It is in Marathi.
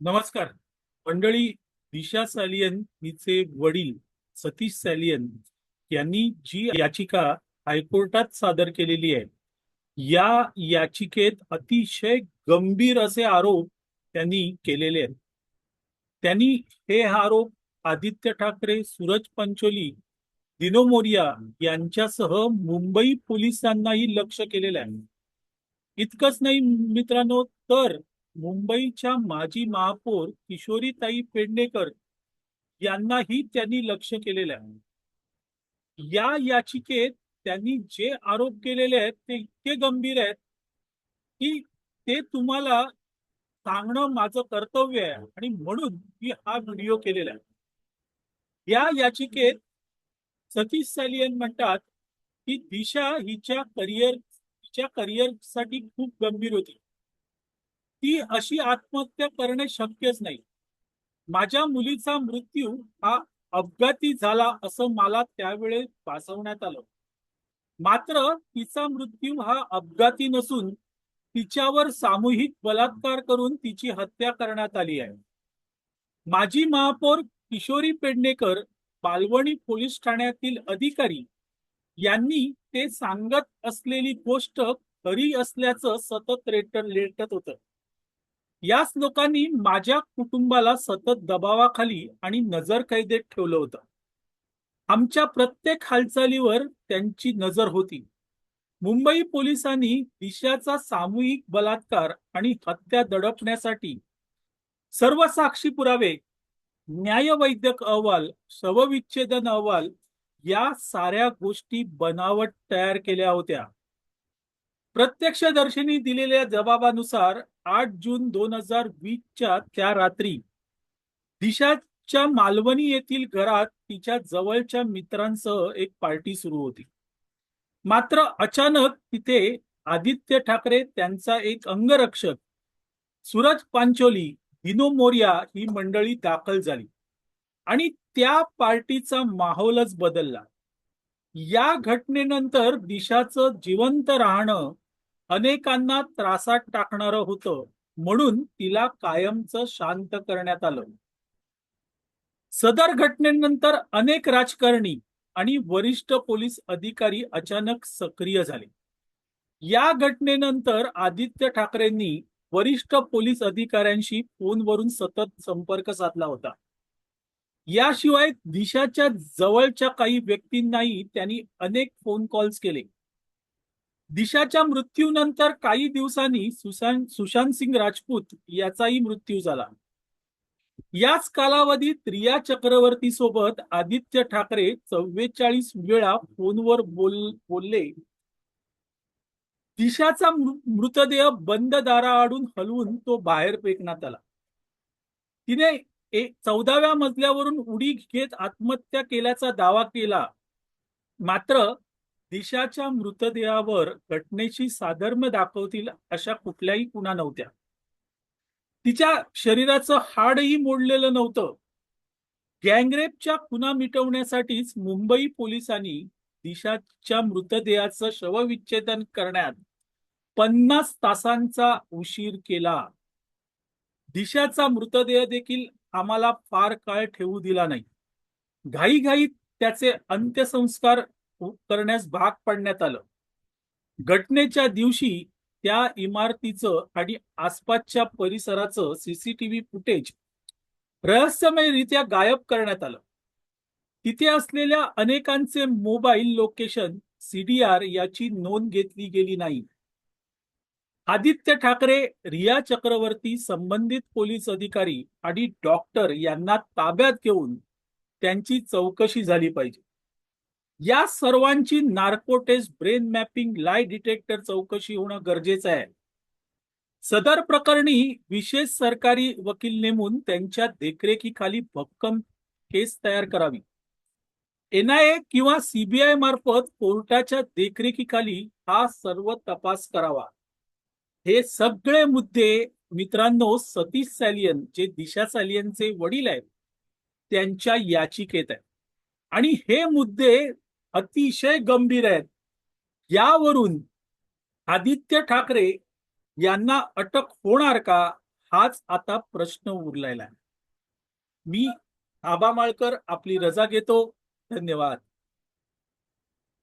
नमस्कार. मंडळी दिशा सॅलियन हिचे वडील सतीश सॅलियन यांनी जी याचिका हायकोर्टात सादर केलेली आहे. या याचिकेत अतिशय गंभीर असे आरोप त्यांनी केलेले आहेत. त्यांनी हे आरोप आदित्य ठाकरे सूरज पंचोली दिनो मोरिया यांच्यासह मुंबई पोलिसांनाही लक्ष केलेलं आहे. इतकंच नाही मित्रांनो तर मुंबईच्या माजी महापौर किशोरीताई पेडणेकर यांनाही त्यांनी लक्ष केलेलं आहे. या याचिकेत त्यांनी जे आरोप केलेले आहेत ते इतके गंभीर आहेत की ते तुम्हाला सांगणं माझं कर्तव्य आहे आणि म्हणून मी हा व्हिडिओ केलेला आहे. या याचिकेत सतीश सॅलियन म्हणतात की दिशा हिच्या करिअर हिच्या करिअरसाठी खूप गंभीर होती. ती अशी आत्महत्या करणे शक्यच नाही. माझ्या मुलीचा मृत्यू हा अपघाती झाला असं मला त्यावेळेस भासवण्यात आलं. मात्र तिचा मृत्यू हा अपघाती नसून तिच्यावर सामूहिक बलात्कार करून तिची हत्या करण्यात आली आहे. माजी महापौर किशोरी पेडणेकर बालवणी पोलीस ठाण्यातील अधिकारी यांनी ते सांगत असलेली गोष्ट खरी असल्याचं सतत रेट रेटत होतं. याच लोकांनी माझ्या कुटुंबाला सतत दबावाखाली आणि नजर कैदेत ठेवलं होतं. आमच्या प्रत्येक हालचालीवर त्यांची नजर होती. मुंबई पोलिसांनी दिशाचा सामूहिक बलात्कार आणि हत्या दडपण्यासाठी सर्व साक्षी पुरावे न्यायवैद्यक अहवाल शवविच्छेदन अहवाल या साऱ्या गोष्टी बनावट तयार केल्या होत्या. प्रत्यक्षदर्शनी दिलेल्या जबाबानुसार आठ जून दोन हजार वीसच्या त्या रात्री दिशाच्या मालवणी येथील घरात तिच्या जवळच्या मित्रांसह एक पार्टी सुरू होती. मात्र अचानक तिथे आदित्य ठाकरे त्यांचा एक अंगरक्षक सूरज पांचोली हिनो मोर्या ही मंडळी दाखल झाली आणि त्या पार्टीचा माहोलच बदलला. या घटनेनंतर दिशाचं जिवंत राहणं अनेकांना त्रासात टाकणारं होतं म्हणून तिला कायमचं शांत करण्यात आलं. सदर घटनेनंतर अनेक राजकारणी आणि वरिष्ठ पोलीस अधिकारी अचानक सक्रिय झाले. या घटनेनंतर आदित्य ठाकरेंनी वरिष्ठ पोलीस अधिकाऱ्यांशी फोनवरून सतत संपर्क साधला होता. याशिवाय दिशाच्या जवळच्या काही व्यक्तींनाही त्यांनी अनेक फोन कॉल्स केले. दिशाच्या मृत्यूनंतर काही दिवसांनी सुशांत सुशांत सिंग राजपूत याचाही मृत्यू झाला. याच कालावधीत रिया चक्रवर्ती सोबत आदित्य ठाकरे चव्वेचाळीस वेळा फोनवर बोल बोलले. दिशाचा मृतदेह बंद दाराआडून हलवून तो बाहेर फेकण्यात आला. तिने चौदाव्या मजल्यावरून उडी घेत आत्महत्या केल्याचा दावा केला. मात्र दिशाच्या मृतदेहावर घटनेशी साधर्म्य दाखवतील अशा कुठल्याही कुणा नव्हत्या. तिच्या शरीराचं हाडही मोडलेलं नव्हतं. गँगरेपच्या खुना मिटवण्यासाठीच मुंबई पोलिसांनी दिशाच्या मृतदेहाचं शवविच्छेदन करण्यात पन्नास तासांचा उशीर केला. दिशाचा मृतदेह देखील आम्हाला फार काळ ठेवू दिला नाही. घाईघाईत त्याचे अंत्यसंस्कार करण्यास भाग पाडण्यात आलं. घटनेच्या दिवशी त्या इमारतीचं आणि आसपासच्या परिसराचं सीसीटीव्ही फुटेज रहस्यमयरित्या गायब करण्यात आलं. तिथे असलेल्या अनेकांचे मोबाईल लोकेशन सीडीआर याची नोंद घेतली गेली नाही. आदित्य ठाकरे रिया चक्रवर्ती संबंधित पोलीस अधिकारी आणि डॉक्टर यांना ताब्यात घेऊन त्यांची चौकशी झाली पाहिजे. या सर्वांची narco test brain mapping lie detector चौकशी होणं गरजेचं आहे. सदर प्रकरणी विशेष सरकारी वकील नेमून त्यांच्या देखरेखीखाली भक्कम केस तयार करावी. एनआयए किंवा सीबीआय मार्फत कोर्टाच्या देखरेखीखाली हा सर्व तपास करावा. हे सगळे मुद्दे मित्रांनो सतीश सॅलियन जे दिशा सॅलियनचे वडील आहेत त्यांच्या याचिकेत आहेत. आणि हे मुद्दे अतिशय गंभीर आहेत. यावरून आदित्य ठाकरे यांना अटक होणार का हाच आता प्रश्न उरलेला आहे. मी आबा माळकर आपली रजा घेतो. धन्यवाद.